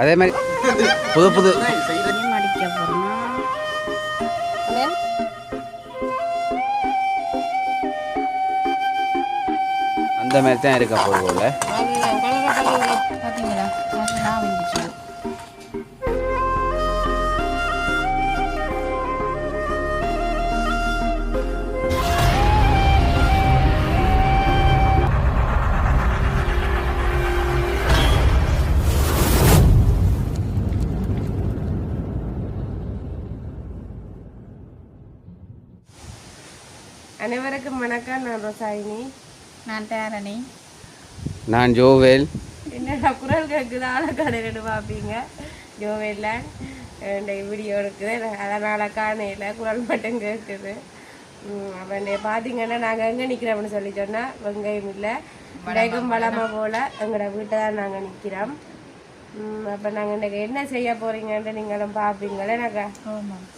அது மாதிரி புது புது. அந்த மாதிரி தான் இருக்க போகுதுல அனைவருக்கும் வணக்கம். நான் ரோசாயினி. நான் தேரணி. நான் ஜோவேல். என்னடா குரல் கேட்குது ஆளக்காடையில பார்ப்பீங்க ஜோவேல இந்த வீடியோ இருக்குது. அதனால் காணையில் குரல் மட்டும் கேட்குது அப்போ பார்த்தீங்கன்னா நாங்கள் எங்கே நிற்கிறோம்னு சொல்லி சொன்னால் வெங்காயம் இல்லை இடைக்கும் வளமை போல் எங்களோட வீட்டை தான் நாங்கள் நிற்கிறோம் அப்போ நாங்கள் இன்றைக்கு என்ன செய்ய போகிறீங்கன்ட்டு நீங்களும் பார்ப்பீங்களே நாங்கள்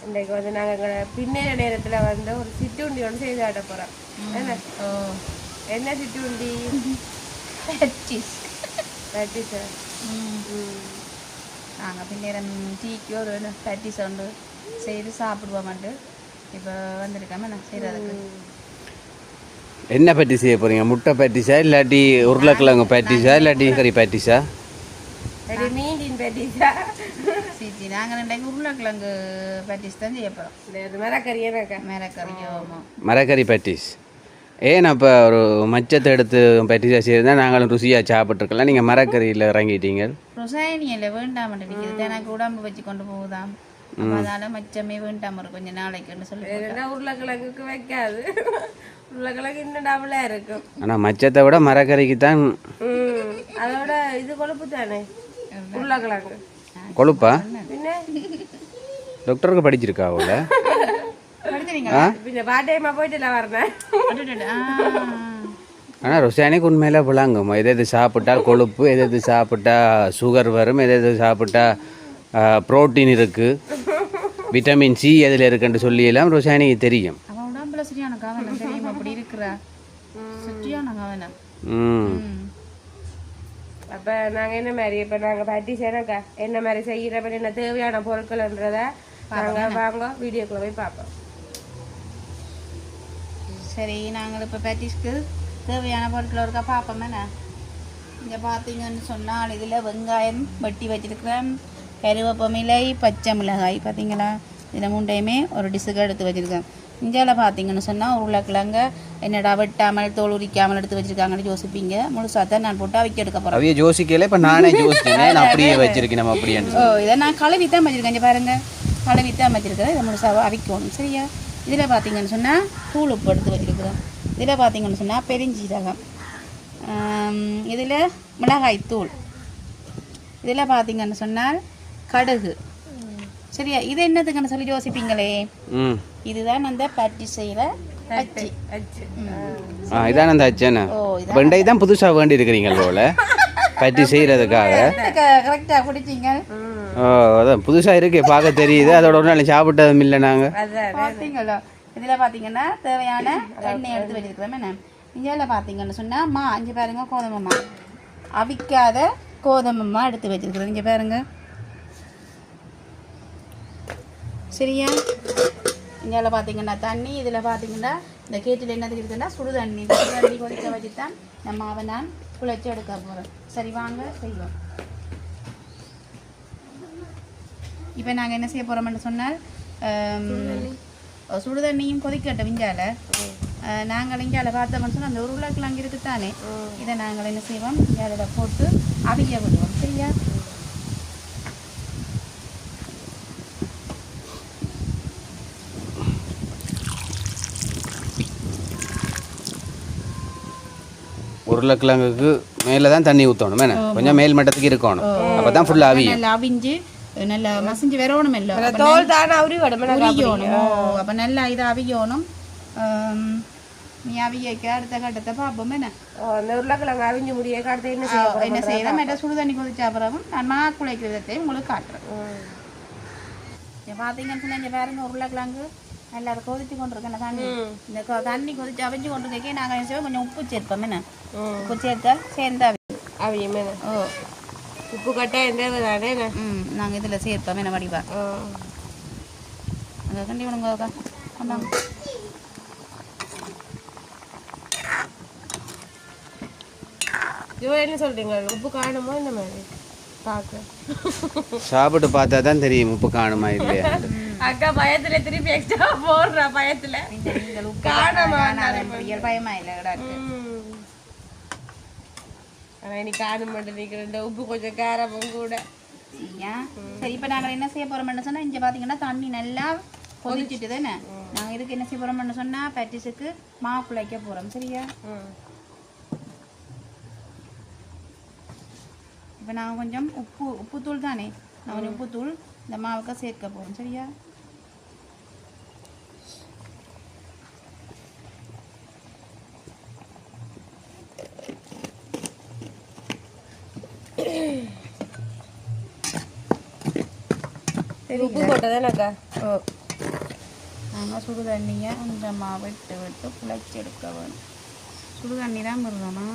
இன்றைக்கு வந்து நாங்கள் எங்களோட பின்னேற நேரத்தில் வந்து ஒரு சிற்றுண்டி ஒன்று செய்து காட்ட போகிறோம் என்ன? என்ன சிற்றுண்டி? பட்டி சார் நாங்கள் பின்னேரம் டீக்கு ஒரு பேட்டிஸ் உண்டு செய்து சாப்பிடுவோம்ட்டு இப்போ வந்திருக்காம நான் செய்கிறதுக்கு என்ன பேட்டி செய்ய போறீங்க? முட்டை பேட்டிஸா இல்லாட்டி உருளைக்கிழங்கு பேட்டிஸா இல்லாட்டி கறி பேட்டிஸா பட்டிஸா சீச்சி நாங்கள் ரெண்டாய்க்கு உருளைக்கிழங்கு பேட்டிஸ் தான் செய்ய போகிறோம் மரக்கறியே நாக்கா மேலக்கறியோமோ மரக்கறி பேட்டிஸ் ஏன் அப்போ ஒரு மச்சத்தை எடுத்து பேட்டிஸாக செய்யிருந்தா நாங்களும் ருசியாக சாப்பிட்ருக்கலாம் நீங்கள் மரக்கறியில் இறங்கிட்டீங்க ரொசாயனியில் வேண்டாம் இருக்குது எனக்கு உடம்பு வச்சு கொண்டு போகுதாம் அப்ப அதனால மச்சமே வேண்டாம் ஒரு கொஞ்சம் நாளைக்குன்னு சொல்லி உருளைக்கிழங்குக்கு வைக்காது உருளைக்கிழங்கு இன்னும் டபுளாக இருக்கும் ஆனால் மச்சத்தை விட மரக்கறிக்கு தான் ம் அதோட இது கொழுப்பு தானே உருளைக்கிழங்கு. கொழுப்பா? டாக்டருக்கு படிச்சிருக்கா அவள? ஆனால் ருசியானிக்கு உண்மையில விளாங்கும்? எது எது சாப்பிட்டா கொழுப்பு எது எது சாப்பிட்டா சுகர் வரும் எது எது சாப்பிட்டா புரோட்டீன் இருக்குது விட்டமின் சி எதில் இருக்குன்னு சொல்லி எல்லாம் ருசியானிக்கு தெரியும். அவன் உடம்புல சரியான கவனம் தெரியுமா அப்படி இருக்கிறா சரியான கவனம் ம் ம். அப்போ நாங்கள் என்ன மாதிரி இப்போ நாங்கள் பட்டிஸ் என்னக்கா என்ன மாதிரி செய்கிறப்ப என்ன தேவையான பொருட்கள்ன்றத நாங்கள் வாங்க வீடியோக்குள்ள போய் பார்ப்போம். சரி நாங்கள் இப்போ பேட்டிஸ்க்கு தேவையான பொருட்கள் இருக்கா பார்ப்போம் என்ன? இங்கே பார்த்தீங்கன்னு சொன்னால் இதில் வெங்காயம் வெட்டி வச்சிருக்கிறேன். கருவேப்பமிலை பச்சை மிளகாய் பார்த்தீங்களா? இதில் மூண்டையுமே ஒரு டிஷ்ஷுக்கு எடுத்து வச்சுருக்கேன். இந்தியாவில் பார்த்தீங்கன்னு சொன்னால் உருளைக்கிழங்க என்னடா வெட்டாமல் தோல் உரிக்காமல் எடுத்து வச்சுருக்காங்கன்னு யோசிப்பீங்க. முழுசாக தான் நான் போட்டு அவிக்க எடுக்க போகிறேன் அவைய ஜோசிக்கல இப்போ நானே ஜோசிச்சேன் நான் அப்படியே வச்சிருக்கேன் நம்ம அப்படியே ஓ இதை நான் கழுவி தான் வச்சுருக்கேன் இங்கே பாருங்கள் கழுவி தான் வச்சுருக்கிறேன் இதை முழுசாக அவிக்கணும் சரியா? இதில் பார்த்தீங்கன்னு சொன்னால் தூள் உப்பு எடுத்து வச்சுருக்கிறேன். இதில் பார்த்தீங்கன்னு சொன்னால் பெருஞ்சீரகம். இதில் மிளகாய் தூள் இதில் பார்த்தீங்கன்னு சொன்னால் கடுகு. சரியா? இது என்னதுக்குன்னு சொல்லி யோசிப்பீங்களே? ம். இதுதான் அந்த பட்டி செய்கிற அச்சி. அச்சு. ஆ. இதான் அந்த அச்சனை ஓ வெண்டை தான் புதுசாக வேண்டி இருக்கிறீங்க போல. பற்றி செய்கிறதுக்காக கரெக்டாக பிடிச்சிங்க ஓ அதான் புதுசாக இருக்கே பார்க்க தெரியுது. அதோட ஒரு நாள் சாப்பிட்டதும் இல்லை நாங்கள் பார்த்தீங்களா இதில் பார்த்தீங்கன்னா தேவையான எண்ணெய் எடுத்து வச்சிருக்கிறோம். என்ன? இந்தியாவில் பார்த்தீங்கன்னு சொன்னால் மா இங்கே பாருங்க கோதுமை மா. அவிக்காத கோதுமை மா எடுத்து வச்சிருக்கிறோம். இங்கே பாருங்க. சரியா? இந்தியாவில் பார்த்தீங்கன்னா தண்ணி இதில் பார்த்தீங்கன்னா இந்த கேட்டில் என்னது இருக்குன்னா சுடு தண்ணி. சுடு தண்ணி கொதிக்க வச்சு தான் நம்ம அவன் நான் குழைச்சி எடுக்க போகிறோம் சரி வாங்க செய்வோம். இப்போ நாங்கள் என்ன செய்ய போகிறோம்னு சொன்னால் சுடு தண்ணியும் கொதிக்கட்டும் விஞ்சால நாங்கள் இங்கால பார்த்தோம்னு சொன்னால் அந்த உருளைக்கிழங்கு இருக்குது தானே இதை நாங்கள் என்ன செய்வோம்? இங்கால போட்டு அவிய விடுவோம். சரியா? உருளைக்கிழங்குக்கு மேலே தான் தண்ணி ஊற்றணும் என்ன? கொஞ்சம் மேல் மட்டத்துக்கு இருக்கணும். அப்போ தான் ஃபுல்லாக அவியும் நல்லா அவிஞ்சு நல்லா மசிஞ்சு வரணும் இல்லை தோல் தானே அவரி ஓ அப்போ நல்லா இதை அவியணும் நீ அவியக்க அடுத்த கட்டத்தை பார்ப்போம் என்ன? அந்த உருளைக்கிழங்கு அவிஞ்சு முடிய காலத்தை என்ன செய்ய என்ன செய்யலாம் மேட்ட சுடு தண்ணி கொதிச்ச பிறகும் நான் மா குழைக்கிற விதத்தையும் உங்களுக்கு காட்டுறேன். பார்த்தீங்கன்னு சொன்னா இங்க பாருங்க உருளைக்கிழங்கு. நல்லா அதை கொதிச்சு கொண்டு இருக்கேன் தண்ணி இந்த கொ- தண்ணி கொதிச்சு அவிஞ்சு கொண்டு இருக்கே நாங்கள் என்ன செய்வோம் கொஞ்சம் உப்பு சேர்ப்போம். என்ன? உப்பு சேர்த்தால் சேர்ந்தா அவையுமே ஓ. உப்பு கட்டாயம் தேவை தானே ம் நாங்கள் இதில் சேர்ப்போம் என்ன வடிவா? அங்கே கண்டி விடுங்க அக்கா. கொண்டாங்க. என்ன சொல்றீங்க? உப்பு காணுமோ? இந்த மாதிரி? சாப்பிட்டு பார்த்தா தான் தெரியும் உப்பு காணுமா இல்லையா? அக்கா பயத்துல திருப்பி எக்ஸ்ட்ரா போடுறா பயத்துல. காணாம பயமா இல்லை. ஆனா இன்னைக்கு காண மாட்டேன் இந்த உப்பு கொஞ்சம் காரமும் கூட. சரியா? சரி இப்போ நாங்கள் என்ன செய்ய போகிறோம்னு சொன்னால் இங்கே பார்த்தீங்கன்னா தண்ணி நல்லா கொதிச்சுட்டு தானே? நாங்கள் இதுக்கு என்ன செய்ய போகிறோம்னு சொன்னால் பேட்டிஸுக்கு மாவு குழைக்க போகிறோம் சரியா? இப்போ நாங்கள் கொஞ்சம் உப்பு உப்புத்தூள் தானே. நான் கொஞ்சம் உப்புத்தூள் இந்த மாவுக்கு சேர்க்க போகிறோம் சரியா? சரி உப்பு போட்டதானக்கா ஓ. நாங்கள் சுடு தண்ணியை இந்த மாவு விட்டு விட்டு குழைச்சி எடுக்க வேணும். சுடு தண்ணி தான் முருகமா?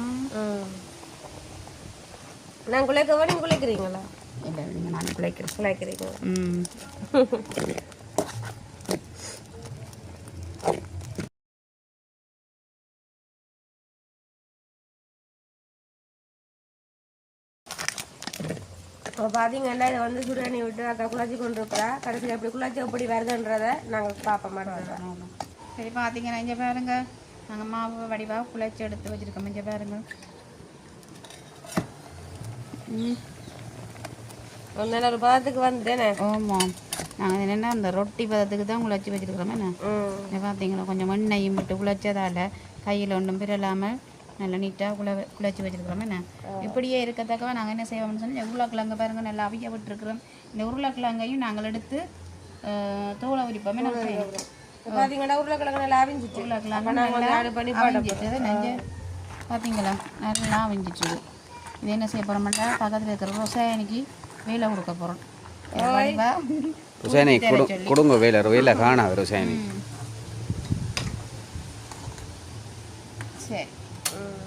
நான் குலைக்கவா நீங்க குலைக்கிறீங்களா இல்லை நீங்கள் நான் குழைக்கிறேன் குலைக்கிறீங்க ம். இப்போ பார்த்தீங்கன்னா இதை வந்து சுடுதண்ணி விட்டு அக்கா குழச்சி கொண்டு இருக்கிறா கடைசியில் எப்படி குழச்சி எப்படி வருதுன்றதை நாங்கள் பார்ப்போம் மாட்டோம். சரி பார்த்தீங்கன்னா இங்கே பாருங்க. நாங்கள் மாவு வடிவாக குழைச்சி எடுத்து வச்சுருக்கோம். இங்கே பாருங்க. ம் ஒன்றரை ஒரு பதத்துக்கு வந்துட்டேனே ஆமாம் நாங்கள் என்னென்னா அந்த ரொட்டி பதத்துக்கு தான் குழைச்சி வச்சுருக்கிறோம் என்ன? பார்த்தீங்களா கொஞ்சம் எண்ணெயும் விட்டு குழைச்சதால் கையில் ஒன்றும் பிறலாமல் நல்லா நீட்டாக குழ குழைச்சி வச்சுருக்கிறோம் என்ன? இப்படியே இருக்கத்தக்கவா நாங்கள் என்ன செய்வோம்னு சொன்னால் உருளைக்கிழங்கு பாருங்க நல்லா அவிய விட்டுருக்குறோம். இந்த உருளைக்கிழங்கையும் நாங்கள் எடுத்து தோலை உரிப்போம் இப்போ பார்த்தீங்கன்னா உருளைக்கிழங்கு நல்லா அவிஞ்சிச்சு. உருளைக்கிழங்கு நல்லா அவிஞ்சிட்டு நெஞ்சு. பார்த்தீங்களா நல்லா அவிஞ்சிட்டு இது என்ன செய்ய போகிறோம்னா பக்கத்தில் இருக்கிற ரோசாயனிக்கு வேலை கொடுக்க போகிறோம் ருசாயனி கொடு கொடுங்க வேலை வேலை காணாது ருசாயனி. சரி.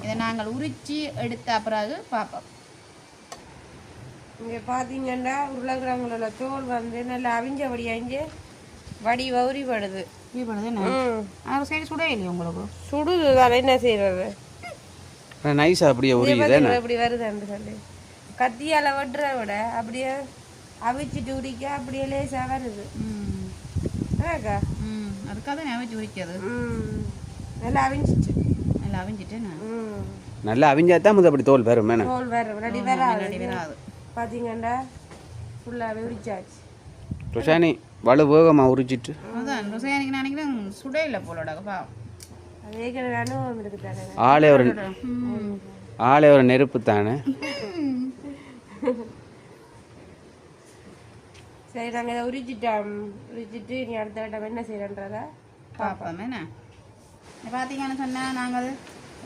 இதை நாங்கள் உரிச்சு எடுத்த பிறகு பார்ப்போம். இங்கே பார்த்தீங்கன்னா உருளைக்கிழங்குல தோல் வந்து நல்லா அவிஞ்சபடி அஞ்சு வடி வவுரிப்படுது. இப்பொழுது என்ன? ம். ஆறு சைடு சுட இல்லையா உங்களுக்கு? சுடுது தானே என்ன செய்யறது நைஸாக அப்படியே உரியுது இப்படி வருதுன்னு சொல்லி. கத்தியால வெட்டுற விட அப்படியே அவிச்சிட்டு உரிக்க அப்படியே லேசா வருது. ம். என்னக்கா ம் அதுக்காக தான் வச்சு உரிக்கிறது. ம். நல்லா அவிஞ்சிச்சு. நல்லா அவிஞ்சிட்டு என்ன? ம். நல்லா அவிஞ்சா தான் முத அப்படி தோல் வரும் என்ன? தோல் வேற விளையாடி வராது. பார்த்தீங்கன்னா ஃபுல்லாகவே உரிச்சாச்சு. ருசாயனி வலு வேகமாக உரிச்சிட்டு. அதுதான் ருசையானிக்கு நான் நினைக்கிறேன் சுட இல்லை ஆளே ஒரு ஆளே ஒரு நெருப்பு தானே? சரி நாங்கள் இதை உரிச்சிட்டோம். உரிச்சிட்டு நீ அடுத்த கட்டம் என்ன செய்யறன்றத பார்ப்போம் என்ன? பார்த்தீங்கன்னு சொன்னால் நாங்கள்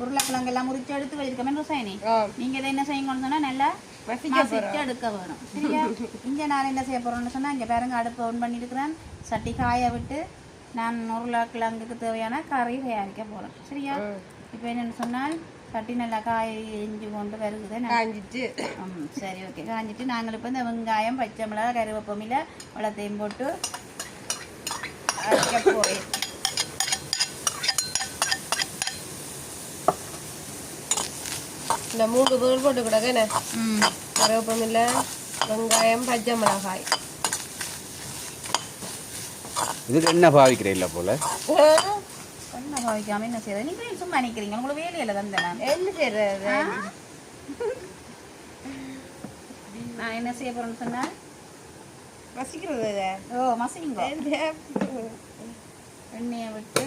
உருளைக்கிழங்கு எல்லாம் முறிச்சு எடுத்து வச்சிருக்கோமே ருசாயினி நீங்கள் இதை என்ன செய்யுங்கன்னு சொன்னால் நல்லா மசிச்சு எடுக்க வேணும் சரியா? இங்கே நான் என்ன செய்ய போகிறேன்னு சொன்னால் இங்கே பாருங்க அடுப்பு ஆன் பண்ணியிருக்கிறேன். சட்டி காய விட்டு நான் உருளைக்கிழங்குக்கு தேவையான கறி தயாரிக்க போகிறேன் சரியா? இப்போ என்னென்னு சொன்னால் சட்டி நல்லா காய எஞ்சி கொண்டு வருகுது ம் சரி ஓகே. காஞ்சிட்டு நாங்கள் இப்போ இந்த வெங்காயம் பச்சை மிளகாய் கருவேப்பமில வளத்தையும் போட்டு அரைக்க போகிறேன் இந்த மூன்று பொருள் போட்டு ம். கருவேப்பமில்லை வெங்காயம் பச்சை மிளகாய். இதுக்கு என்ன பாவிக்கிறீங்களா போல? என்ன பாவிக்காம என்ன செய்யறது நீங்கள் சும்மா நிற்கிறீங்க உங்களுக்கு வேலையில் தந்தேன் நான். என்ன செய்யறது நான் என்ன செய்ய போகிறேன்னு சொன்னால் வசிக்கிறது இதை. ஓ மசிங்க எண்ணெயை விட்டு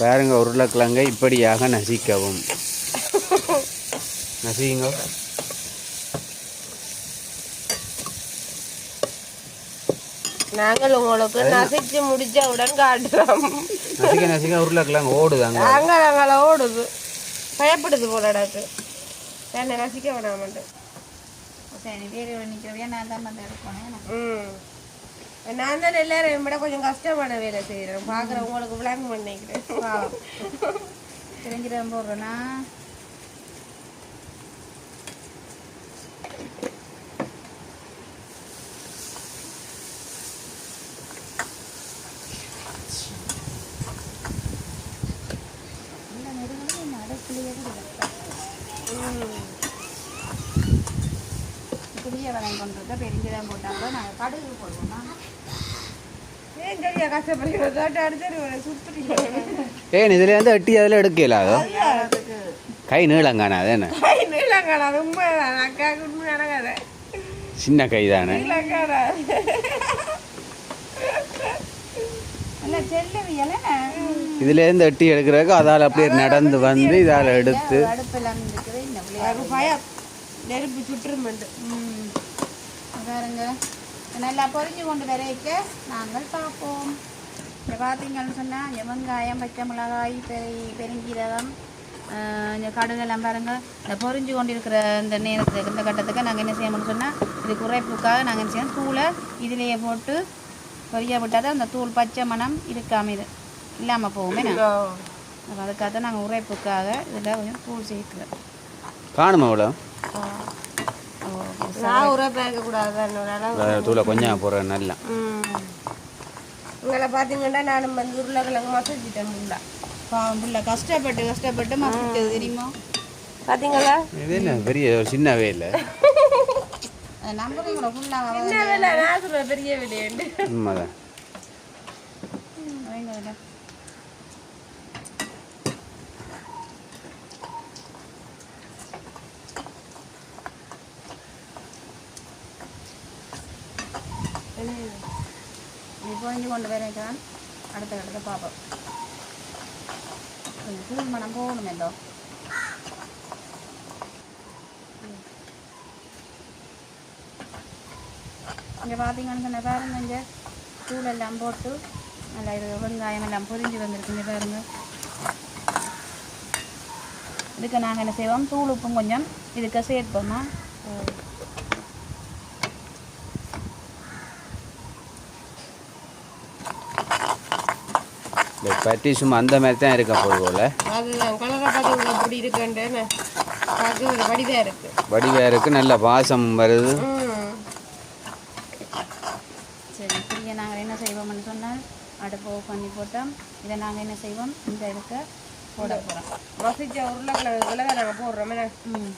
பாருங்க உருளைக்கிழங்கை இப்படியாக நசிக்கவும். நசிங்க நாங்கள் உங்களுக்கு நசைச்சு முடிச்சவுடன் காட்டுறோம். நசிக்க நசிக்க உருளைக்கிழங்கு ஓடுதாங்க அங்கே. நாங்கள ஓடுது. பயப்படுது போல டாக்கு என்ன ரசிக்க வேணாமட்டு சரி வேறு நிற்கிறவையா நான் தான் வந்து எடுக்கணும்? ம். நான் தான் எல்லாரும் விட கொஞ்சம் கஷ்டமான வேலை செய்கிறேன் பார்க்குறேன் உங்களுக்கு விளங்க பண்ணிக்கிறேன். தெரிஞ்சிடம் போடுறேன்னா புளிய வதம் கொண்டு பெருஞ்சிடம் போட்டாங்க. நாங்கள் கடுகு போடுவோம்னா ஏன் இதுல இருந்து எட்டி அதில் கை நீளங்கானா அது என்ன? உண்மையான கதை சின்ன கை தானே? இதுல இருந்து எட்டி எடுக்கிறதுக்கு அதால் அப்படியே நடந்து வந்து இதால் எடுத்து. நெருப்பு சுற்றுமெண்டு ம். பாருங்க. நல்லா பொரிஞ்சு கொண்டு வரைக்க நாங்கள் பார்ப்போம். இங்கே பார்த்தீங்கன்னு சொன்னால் இங்கே வெங்காயம் பச்சை மிளகாய் பெரி பெருஞ்சீரகம் ஆஹ் இந்த கடுகெல்லாம் பாருங்க. இந்த பொரிஞ்சு கொண்டு இருக்கிற இந்த நேரத்துக்கு இந்த கட்டத்துக்கு நாங்கள் என்ன செய்யணும்னு சொன்னால் இது குறைப்புக்காக நாங்கள் என்ன செய்யணும் தூளை இதிலேயே போட்டு பொரிய விட்டால் தான் அந்த தூள் பச்சை மணம் இருக்காம இது இல்லாமல் போகுமே அதுக்காக தான் நாங்கள் உரைப்புக்காக இதில் கொஞ்சம் தூள் சேர்க்குறோம். காணுமா இவ்வளோ நான் உரை பேக்க கூடாது என்னோட அளவு தூளை கொஞ்சம் போடுறேன் நல்லா. உங்களை பார்த்தீங்கன்னா நான் வந்து உருளைக்கிழங்கு மசிச்சிட்டேன் ஃபுல்லாக பாவம் பிள்ளை கஷ்டப்பட்டு கஷ்டப்பட்டு மசிச்சது தெரியுமா? பார்த்தீங்களா? இது என்ன பெரிய சின்ன வேலை நம்புறீங்களா ஃபுல்லாக வேலை நான் பெரிய விலையுண்டு உண்மைதான். பொழிஞ்சு கொண்டு வரேன் அடுத்த கட்டத்தை பார்ப்போம். கொஞ்சம் தூள் மனம் போகணும் எல்லோ இங்கே பார்த்தீங்கன்னு சொன்ன பாருங்க இங்கே தூள் போட்டு நல்லா இது வெங்காயம் எல்லாம் பொரிஞ்சு வந்திருக்குங்க பாருங்க. இதுக்கு நாங்கள் என்ன செய்வோம்? தூள் உப்பும் கொஞ்சம் இதுக்கு சேர்ப்போமா இந்த பட்டி சும்மா அந்த மாதிரி தான் இருக்க போகுது போல. அதுதான் கலரை பார்த்தீங்களா இப்படி இருக்குன்ட்டு பார்க்க ஒரு வடிவாக இருக்கு. வடிவாக இருக்கு நல்ல வாசம் வருது. சரி இப்படியே நாங்கள் என்ன செய்வோம்னு சொன்னால் அடுப்பு பண்ணி போட்டோம். இதை நாங்கள் என்ன செய்வோம்? இந்த இதுக்கு போட போகிறோம் மசிச்ச உருளைக்கிழங்குல நாங்கள் போடுறோமே ம்.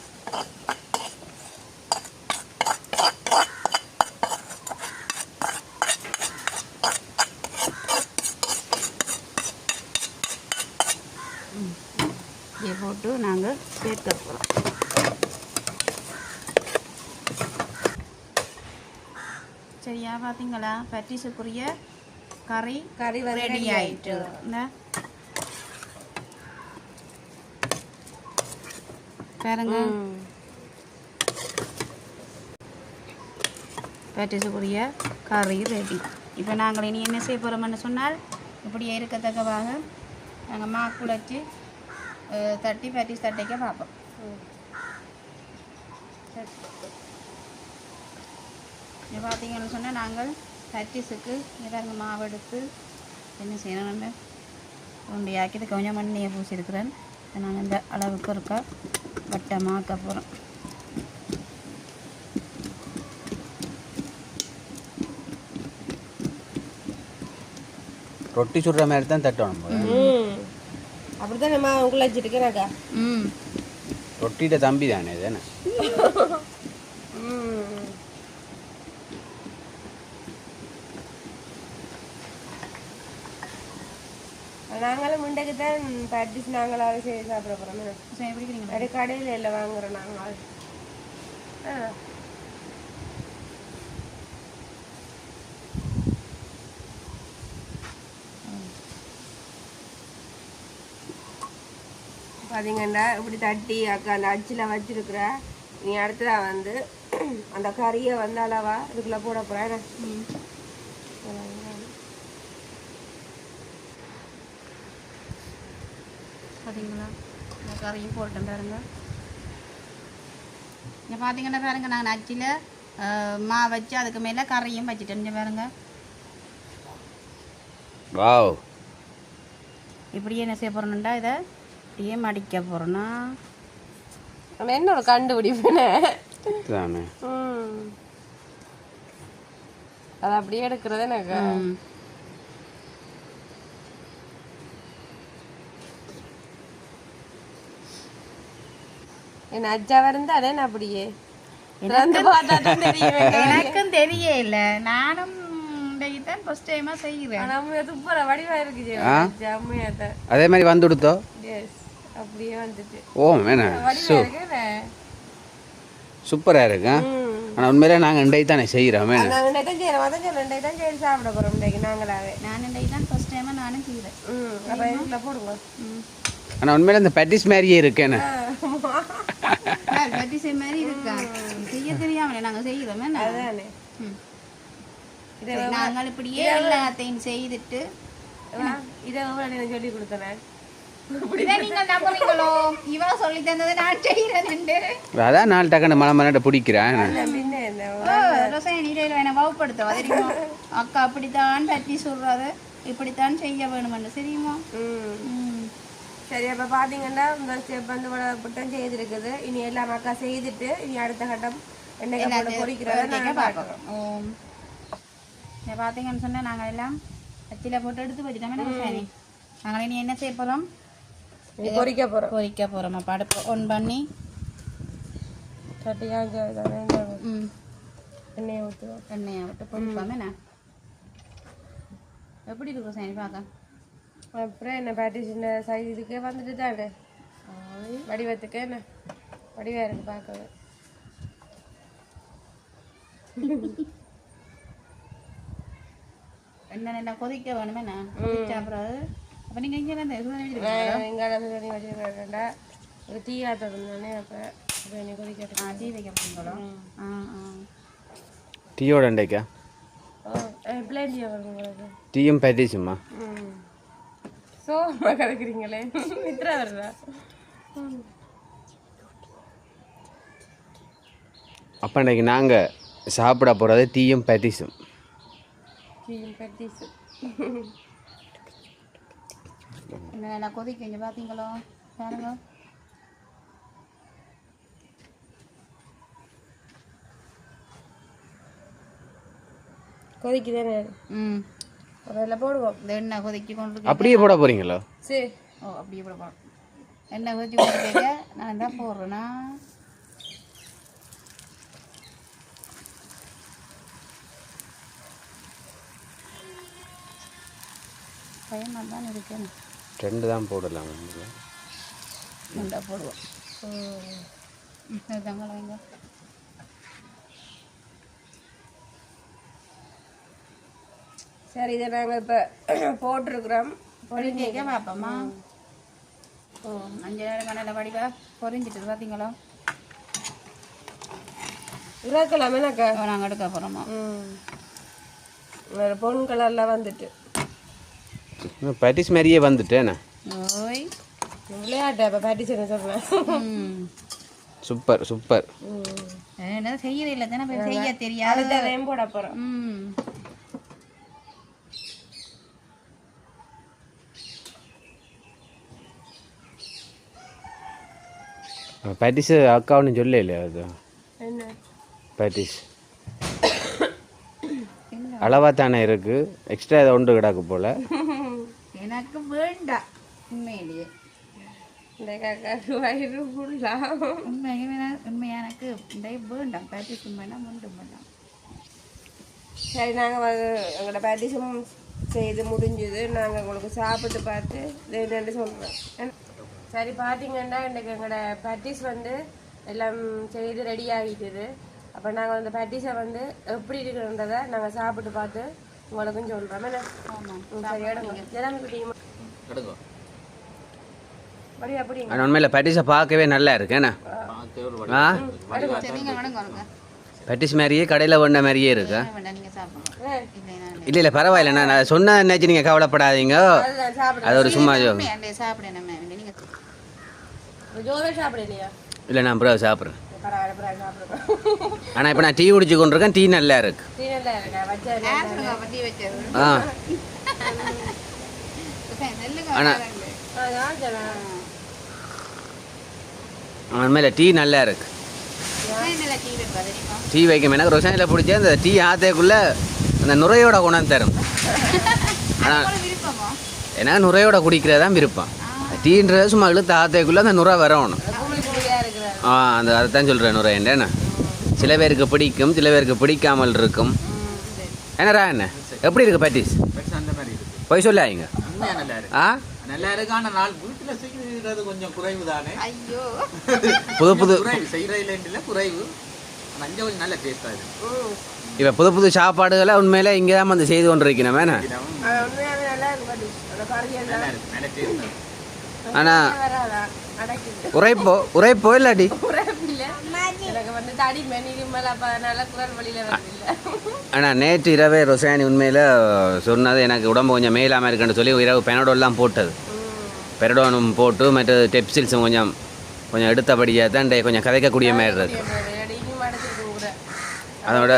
இதை போட்டு நாங்கள் சேர்க்க போகிறோம் சரியா பார்த்தீங்களா பட்டிஸுக்குரிய கறி கறி ரெடி ஆயிட்டு. பாருங்க. பேட்டிஸுக்குரிய கறி ரெடி. இப்போ நாங்கள் இனி என்ன செய்ய போகிறோம்னு சொன்னால் இப்படியே இருக்கத்தக்கவாக நாங்கள் மா பேட்டிஸ் தட்டிக்க பார்ப்போம் சரி. இங்க பார்த்தீங்கன்னு சொன்னால் நாங்கள் பேட்டிஸுக்கு இறங்க மாவு எடுத்து என்ன செய்யணும்னு உண்டையாக்கி இது கொஞ்சம் மண்ணியை பூசியிருக்கிறேன் நாங்கள் இந்த அளவுக்கு இருக்க வட்டமாக்க போகிறோம் ரொட்டி சுடுற மாதிரி தான் தட்டணும் அப்படித்தான் நம்ம உங்களை வச்சுருக்கேனாக்கா ம். ரொட்டிட்ட தம்பி தானே இது என்ன? ம். நாங்களும் முண்டைக்கு தான் பட்டிஸ் நாங்களாவே செய்து சாப்பிட போகிறோம் கடையில் இல்லை வாங்குறோம் நாங்கள். ஆ. பார்த்தீங்கன்னா இப்படி தட்டி அக்கா அந்த அச்சில் வச்சிருக்கிற நீ அடுத்ததா வந்து அந்த கறியை வந்து அளவா இதுக்குள்ளே போட போகிறேன் பார்த்தீங்களா இந்த கறியும் போட்டேன் பாருங்க. இங்கே பார்த்தீங்கன்னா பாருங்க நான் நச்சில் மா வச்சு அதுக்கு மேலே கறியும் வச்சுட்டேன். பாருங்க. வாவ். இப்படியே என்ன செய்ய போகிறோம்டா இதை? இப்படியே மடிக்க போகிறோன்னா ஆனா என்ன ஒரு ம். அது அப்படியே எடுக்கிறது எனக்கு. என் அஜாவா இருந்தா அதே நான் அப்படியே. எனக்கும் தெரியல நானும் அதே. மாதிரி வந்து கொடுத்தோ? எஸ் அப்படியே வந்துட்டு ஓ வடிவா இருக்குல்ல சூப்பராக இருக்கு ம். ஆனால் உண்மையிலே நாங்கள் இன்றைக்கு தானே செய்கிறோம் வேணா நாங்க ரெண்டை தான் செய்யறோம் அதான் செய்யறோம் ரெண்டை தான் செய்து சாப்பிட போறோம் இன்னைக்கு நாங்களாவே நான் இன்றைக்கு தான் ஃபர்ஸ்ட் டைமாக நானும் செய்கிறேன் ம் அப்ப இதுல போடுங்க ஆனால் உண்மையில இந்த பேட்டிஸ் மாதிரியே இருக்கேண்ணே கட்டி செய்ய மாதிரி இருக்கா செய்ய தெரியாமலே நாங்கள் செய்கிறோமே அதானே இதை நாங்கள் இப்படியே எல்லாத்தையும் செய்துட்டு இதை எவ்வளோ சொல்லி கொடுத்தேன் அதான் நாலு டக்குன்னு மலை பிடிக்கிறேன் அக்கா அப்படித்தான் பற்றி சொல்றாரு. இப்படித்தான் செய்ய வேணுமென்று தெரியுமா? ம். ம். சரி அப்ப பாத்தீங்கன்னா இந்த ஸ்டெப் வந்து புட்டம் செய்திருக்குது. இனி எல்லாம் அக்கா செய்துட்டு இனி அடுத்த கட்டம் எண்ணெய் நான் பார்க்குறோம். பார்த்தீங்கன்னு சொன்னால் நாங்கள் எல்லாம் அச்சில் போட்டு எடுத்து வச்சுட்டோமே நம்ம சரி நாங்கள் இனி என்ன செய்ய போகிறோம் பொரிக்க போறோம் பொரிக்க போகிறோம் அப்போ அடுப்பு ஒன் பண்ணி சட்டியா ம். எண்ணெயை ஊற்றுவோம் எண்ணெயை விட்டு பொரிப்போம் என்ன? எப்படி இருக்கும் சரி பார்க்க? அப்புறம் என்ன பேட்டி சின்ன சைஸ் இதுக்கே வந்துட்டு தானே வடிவத்துக்கு என்ன? வடிவா இருக்கு பார்க்கவே. எண்ணெய் நல்லா கொதிக்க வேணுமே நான் கொதிச்ச அப்புறம் அப்போ நீங்கள் இங்கே? வெங்காயம் தண்ணி வச்சுருக்கேன்டா ஒரு தீயாட்டம் இருந்தானே அப்போ என்னை கொதிக்கட்டும் ஆ டீ வைக்க போகிறீங்களோ ஆ ஆ. டீயோட டீ உங்களுக்கு? டீயும் பேட்டிஸுமா? ம். ஸோ கலக்குறீங்களே. நித்ரா வருதா? அப்போ இன்றைக்கி நாங்கள் சாப்பிட போகிறது டீயும் பேட்டிஸும். டீயும் கட்டிஸு என்ன நல்லா கொதிக்க இங்கே பார்த்தீங்களோ பாருங்க. கொதிக்குதானே ம். அதில் போடுவோம். இந்த எண்ணெய் கொதிக்க கொண்டு இருக்கு. அப்படியே போட போகிறீங்களோ சரி. ஓ அப்படியே போட போகிறோம் எண்ணெய் கொதிச்சு கொண்டு நான் தான் போடுறேன்னா பயமாக தான் இருக்கேன் ரெண்டு தான் போடலாம் நல்லா போடுவோம். வைங்க சரி இதை நாங்கள் இப்போ போட்டிருக்கிறோம். பொரிஞ்சேக்க பார்ப்போம்மா ஓ அஞ்சு நேரம் கண்ணில் வடிவா பொரிஞ்சிட்டு பார்த்தீங்களோ இறக்கலாம் நாங்கள் எடுக்க போகிறோமா ம். வேறு பொன் கலரில் வந்துட்டு. பேட்டிஸ் மாதிரியே வந்துட்டேண்ணே ஓய் விளையாட்டு இப்போ பேட்டிஸ் சொல்கிறேன் ம் சூப்பர் சூப்பர் என்ன செய்யற இல்லை. தானே போய் செய்ய தெரியாது. அடுத்த டைம் போட போகிறோம் ம். பேட்டிஸு அக்காவுன்னு சொல்ல இல்லையா அது? என்ன? பேட்டிஸ் அளவாக தானே இருக்குது எக்ஸ்ட்ரா ஏதோ ஒன்று கிடக்கு போல். எனக்கு வேண்டாம் உண்மையிலேயே இந்த காக்காக்கு வயிறு ஃபுல்லாக உண்மையாக உண்மையாக எனக்கு இந்த வேண்டாம் பேட்டிஸ் வேண்டாம் ஒன்றும் வேண்டாம் சரி நாங்கள் எங்களோட பேட்டிஸும் செய்து முடிஞ்சுது நாங்கள் உங்களுக்கு சாப்பிட்டு பார்த்து என்னன்னு சொல்கிறோம் சரி பார்த்தீங்கன்னா இன்றைக்கு எங்களோட பேட்டிஸ் வந்து எல்லாம் செய்து ரெடி ஆகிட்டுது அப்போ நாங்கள் அந்த பேட்டிஸை வந்து எப்படி இருக்குன்றதை நாங்கள் சாப்பிட்டு பார்த்து உங்களுக்கும் சொல்கிறோம் என்ன? சரி எடுங்க எல்லாமே குட்டிங்க அப்படி அப்படிங்க ஆனால் உண்மையில் பேட்டிஸை பார்க்கவே நல்லா இருக்கேண்ணே ஆ. பேட்டிஸ் மாதிரியே கடையில் ஒன்ன மாதிரியே இருக்கு. இல்லை நான் இல்லை இல்லை பரவாயில்ல. நான் நான் சொன்ன நினச்சி நீங்கள் கவலைப்படாதீங்க. அது ஒரு சும்மா இல்லை நான் அப்புறம் சாப்பிட்றேன். ஆனால் இப்போ நான் டீ குடிச்சு கொண்டிருக்கேன். டீ நல்லா இருக்கு. ஆ நெல்லுங்க ஆனா- அதான் சொன்னேன். உண்மையில் டீ நல்லா இருக்கு. நல்ல டீ வைப்பா? தெரியுமா? டீ வைக்கும். எனக்கு ரொசானியில் பிடிச்ச அந்த டீ ஆத்தைக்குள்ளே அந்த நுரையோட குணம் தரும். ஆனால் எனக்கு நுரையோட குடிக்கிறது தான் விருப்பம் டீன்றது சும்மா இழுத்து ஆத்தைக்குள்ளே அந்த நுரை வரணும். ஆ அந்த அதைத்தான் சொல்கிறேன் நுரை என்ன சில பேருக்கு பிடிக்கும் சில பேருக்கு பிடிக்காமல் இருக்கும். என்னடா என்ன? எப்படி இருக்கு பட்டீஸ் பெருசா அந்த மாதிரி இருக்கு போய் இருக்கு ஆ? நல்லா இருக்கு ஆனா நாள். வீட்டுல கொஞ்சம் குறைவு தானே? ஐயோ. புது புது. குறைவு. கொஞ்சம் நல்ல டேஸ்டா இருக்கு. இப்போ புது புது சாப்பாடுகளை உண்மையில இங்கே தான் வந்து செய்து கொண்டு இருக்கணும் வேணா ஆனால் உரைப்போ உரைப்போ இல்லாடி ஆனால் நேற்று இரவே ரொசானி உண்மையில் சொன்னது எனக்கு உடம்பு கொஞ்சம் மேலாமல் இருக்குன்னு சொல்லி இரவு பெனடோல்லாம் போட்டது. பெரடோனும் போட்டு மற்ற டெப்சில்ஸும் கொஞ்சம் கொஞ்சம் எடுத்தபடியாக தான் கொஞ்சம் கதைக்கக்கூடிய மாதிரி இருக்கு. இனியும் அடைச்சிருக்கு கூட அதோட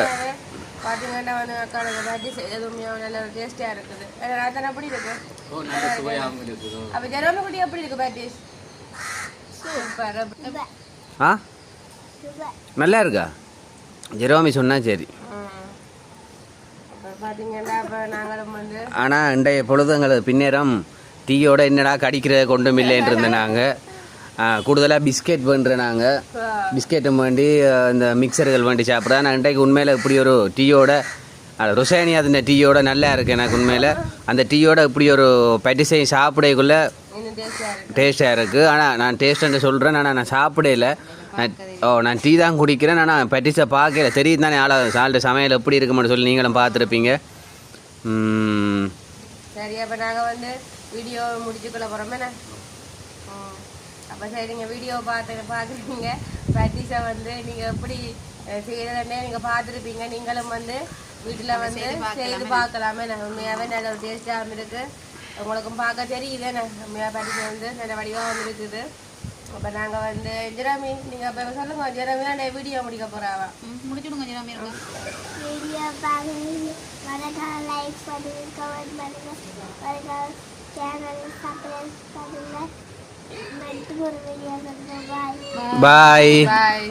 பார்த்தீங்கன்னா வந்து அக்காளுக்கு பாட்டி செய்யறது உண்மையாக நல்ல டேஸ்டியாக இருக்குது. அதான் எப்படி இருக்கு? ஓ நல்ல சுவையாகவும் இருக்குது. அப்போ ஜெரோமி குட்டி எப்படி இருக்கு பாட்டி சூப்பர். ஆ? நல்லா இருக்கா? ஜெரோமி சொன்னால் சரி. ஆனால் இன்றைய பொழுதுங்களுக்கு பின்னேரம் டீயோட என்னடா கடிக்கிற கொண்டும் இல்லைன்னு இருந்த நாங்கள் கூடுதலாக பிஸ்கெட் பண்ணுற நாங்கள் பிஸ்கெட்டும் வேண்டி இந்த மிக்சர்கள் வேண்டி சாப்பிட்றா நான் இன்றைக்கு உண்மையில் இப்படி ஒரு டீயோட ருசாயனி அந்த டீயோட நல்லா இருக்குது எனக்கு உண்மையில். அந்த டீயோட இப்படி ஒரு பட்டிசையும் சாப்பிடக்குள்ள டேஸ்ட்டாக இருக்குது ஆனால் நான் டேஸ்ட்டுன்னு சொல்கிறேன் ஆனால் நான் சாப்பிடல. நான் ஓ நான் டீ தான் குடிக்கிறேன். ஆனால் பட்டிஸை பார்க்கல. தெரியுது தானே ஆளா சால்ட்டு சமையல் எப்படி இருக்குமென்னு சொல்லி நீங்களும் பார்த்துருப்பீங்க. சரி அப்போ நாங்கள் வந்து வீடியோ முடிச்சுக்கொள்ள போகிறோமே அப்போ சரி நீங்கள் வீடியோ பார்த்து பார்க்குறீங்க. ப்ராக்டிஸை வந்து நீங்கள் எப்படி அஹ், செய்யறதுன்னே நீங்கள் பார்த்துருப்பீங்க. நீங்களும் வந்து வீட்டில் வந்து செய்து பார்க்கலாமே. நான் உண்மையாகவே நல்ல ஒரு டேஸ்ட்டாகவும் இருக்குது உங்களுக்கும் பார்க்க தெரியுது. நான் உண்மையாக ப்ராக்டிஸ் வந்து நல்ல வடிவாகவும் இருக்குது அப்போ நாங்கள் வந்து ஜெராமி நீங்கள் அப்போ சொல்லுங்க. ஜெராமி தான் வீடியோ முடிக்க போகிறாவா முடிச்சுடுங்க ஜெராமி வீடியோ பாருங்க மறக்காம லைக் பண்ணுங்க கமெண்ட் பண்ணுங்க. மறக்காம சேனல் சப்ஸ்கிரைப் பண்ணுங்க. மற்றும் ஒரு வீடியோ பாய் பாய் பாய்